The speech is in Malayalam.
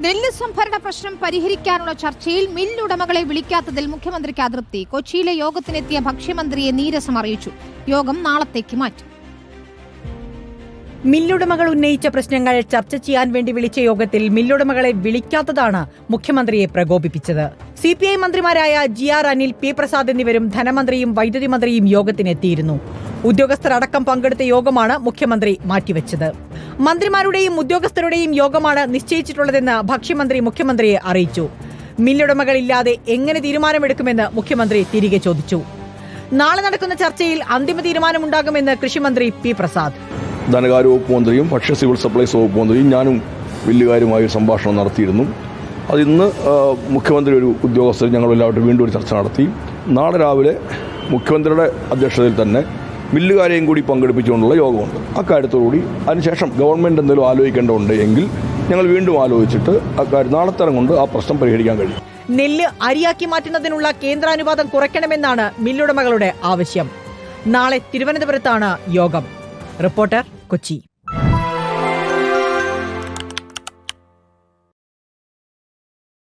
നെല്ല് സംഭരണ പ്രശ്നം പരിഹരിക്കാനുള്ള ചർച്ചയിൽ മില്ലുടമകളെ വിളിക്കാത്തതിൽ മുഖ്യമന്ത്രിക്ക് അതൃപ്തി. കൊച്ചിയിലെ യോഗത്തിനെത്തിയ ഭക്ഷ്യമന്ത്രിയെ നീരസം അറിയിച്ചു. യോഗം നാളത്തേക്ക് മാറ്റി. മില്ലുടമകൾ ഉന്നയിച്ച പ്രശ്നങ്ങൾ ചർച്ച ചെയ്യാൻ വേണ്ടി വിളിച്ച യോഗത്തിൽ മില്ലുടമകളെ വിളിക്കാത്തതാണ് മുഖ്യമന്ത്രിയെ പ്രകോപിപ്പിച്ചത്. സി പി ഐ മന്ത്രിമാരായ G R Anil P Prasad എന്നിവരും ധനമന്ത്രിയും വൈദ്യുതി മന്ത്രിയും യോഗത്തിനെത്തിയിരുന്നു. ഉദ്യോഗസ്ഥരടക്കം പങ്കെടുത്ത യോഗമാണ് മുഖ്യമന്ത്രി മാറ്റിവെച്ചത്. മന്ത്രിമാരുടെയും ഉദ്യോഗസ്ഥരുടെയും യോഗമാണ് നിശ്ചയിച്ചിട്ടുള്ളതെന്ന് ഭക്ഷ്യമന്ത്രി മുഖ്യമന്ത്രിയെ അറിയിച്ചു. മില്ലുടമകളില്ലാതെ എങ്ങനെ തീരുമാനമെടുക്കുമെന്ന് മുഖ്യമന്ത്രി തിരികെ ചോദിച്ചു. നാളെ നടക്കുന്ന ചർച്ചയിൽ അന്തിമ തീരുമാനമുണ്ടാകുമെന്ന് കൃഷിമന്ത്രി പി പ്രസാദ്. ധനകാര്യ വകുപ്പ് മന്ത്രിയും ഭക്ഷ്യ സിവിൽ സപ്ലൈസ് വകുപ്പ് മന്ത്രിയും ഞാനും വില്ലുകാരുമായി സംഭാഷണം നടത്തിയിരുന്നു. അത് ഇന്ന് മുഖ്യമന്ത്രി ഒരു ഉദ്യോഗസ്ഥർ ഞങ്ങൾ എല്ലാവരും വീണ്ടും ഒരു ചർച്ച നടത്തി. നാളെ രാവിലെ മുഖ്യമന്ത്രിയുടെ അധ്യക്ഷതയിൽ തന്നെ മില്ലുകാരെയും കൂടി പങ്കെടുപ്പിച്ചുകൊണ്ടുള്ള യോഗമുണ്ട്. അക്കാര്യത്തോടുകൂടി അതിനുശേഷം ഗവൺമെന്റ് എന്തെങ്കിലും ആലോചിക്കേണ്ടതുണ്ട് എങ്കിൽ ഞങ്ങൾ വീണ്ടും ആലോചിച്ചിട്ട് അക്കാര്യം നാളെത്തരം കൊണ്ട് ആ പ്രശ്നം പരിഹരിക്കാൻ കഴിയും. നെല്ല് അരിയാക്കി മാറ്റുന്നതിനുള്ള കേന്ദ്രാനുവാദം കുറയ്ക്കണമെന്നാണ് മില്ലുടമകളുടെ ആവശ്യം. നാളെ തിരുവനന്തപുരത്താണ് യോഗം. റിപ്പോർട്ടർ കൊച്ചി